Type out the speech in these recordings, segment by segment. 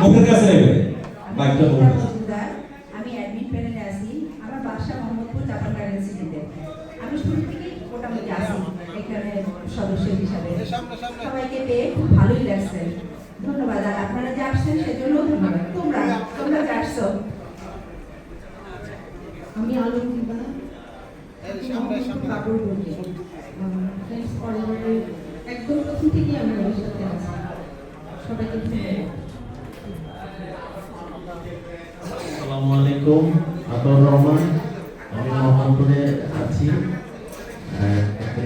মুখের কাছে নেবে? মাইকটা মুখের কাছে। আমি অ্যাডমিট প্যানেলে আছি। আমার বাসা মোহাম্মদপুর জাপান সিটিতে আমি শুরু থেকেই মোটামুটি আছি এখানে সদস্য হিসাবে। সবাইকে পেয়ে খুব ভালোই লাগছে। ধন্যবাদ। আর আপনারা যে আসছেন সেজন্য ধন্যবাদ। তোমরা তোমরা যে আসছো। আমি আলমগীরা কাপড় বলি একদম প্রথম থেকেই আমি সাথে আছি। সবাইকে ধন্যবাদ। আলাইকুম। আতর রহমান আমি মোহাম্মদপুরে আছি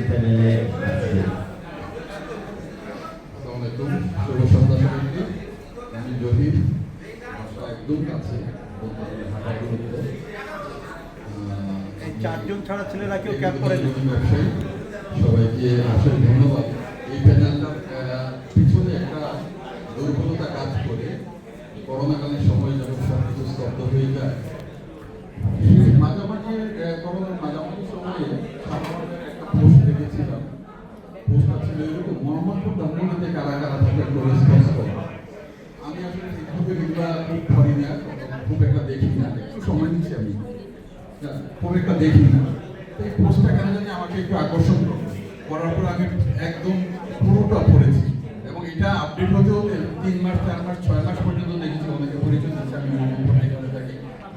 প্যানেলে আমি জহির একদম কাছে চারজন ছাড়া ছেলেরা কেউ ক্যাপ করে সবাইকে আসলে ধন্যবাদ। এই প্যানেলটার আহ, পিছনে একটা দুর্বলতা কাজ করে। করোনাকালীন সময় হয়ে যায়। মাঝামাঝি মাঝামাঝি সময়ে একটা পোস্ট দেখেছিলাম। পোস্টটা ছিল এরকম, মোহাম্মদপুর ধানমন্ডিতে কারা কারা থাকে রেসপন্স আমি আসলে ফেসবুকে এগুলা খুব না, খুব একটা দেখি না, একটু সময় দিচ্ছি আমি। খুব একটা দেখি না। এই পোস্টটা কেন জানি আমাকে একটু আকর্ষণ করার পর আমি একদম পুরোটা পড়েছি। এবং এটা আপডেট হতে হতে তিন মাস, চার মাস, ছয় মাস পর্যন্ত দেখেছি, অনেকে পরিচয় দিচ্ছে, আমি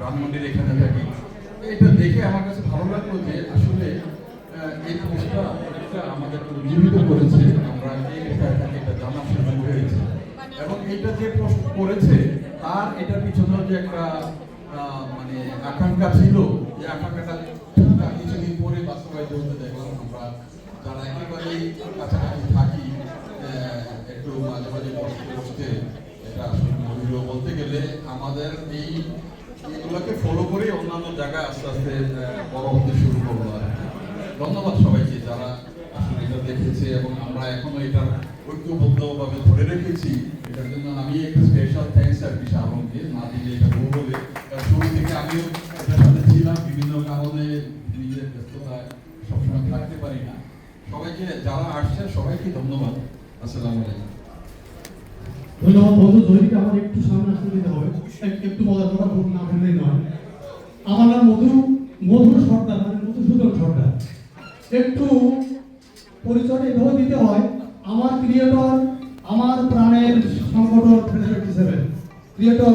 মোহাম্মদপুর এখানে থাকি। এটা দেখে আমার কাছে ভালো লাগল যে আসলে এই পোস্টটা এটা আমাদের উজ্জীবিত করেছে। আমরা এই কোথায় থাকি এটা জানার সুযোগ হয়েছে এবং এটা যে পোস্ট করেছে, তার এটার পিছনে যে একটা মানে আকাঙ্ক্ষা ছিল, যে আকাঙ্ক্ষাটা কিছুদিন পরে বাস্তবায়িত হতে দেখলাম আমরা। যারা একেবারেই কাছাকাছি থাকি একটু মাঝে মাঝে বসতে বসতে এটা আসলে বলতে গেলে আমাদের এই এগুলোকে ফলো করে অন্যান্য জায়গায় আস্তে আস্তে বড় হতে শুরু করল আর ধন্যবাদ সবাইকে যারা আসলে এটা দেখেছে এবং আমরা এখনও এটা ঐক্যবদ্ধভাবে ধরে রেখেছি। এটার জন্য আমি একটা স্পেশাল থ্যাঙ্কস আর কি আলমকে না দিলে এটা ভুল হবে কারণ শুরু থেকে আমিও এটার সাথে ছিলাম, বিভিন্ন কারণে নিজের ব্যস্ততায় সবসময় থাকতে পারি না। সবাইকে যারা আসছে, সবাইকে ধন্যবাদ। আসসালামু আলাইকুম। ধন্যবাদ বন্ধু, জহিরকে আমার একটু সামনে আসতে একটু মজা করা ভুল না ভুললেই নয়। আমার নাম মধু মধুর সর্দার মানে মধুসূদন সর্দার। একটু পরিচয় এভাবে দিতে হয়, আমার ক্রিয়েটর, আমার প্রাণের সংগঠন ফেডারেট হিসেবে। ক্রিয়েটর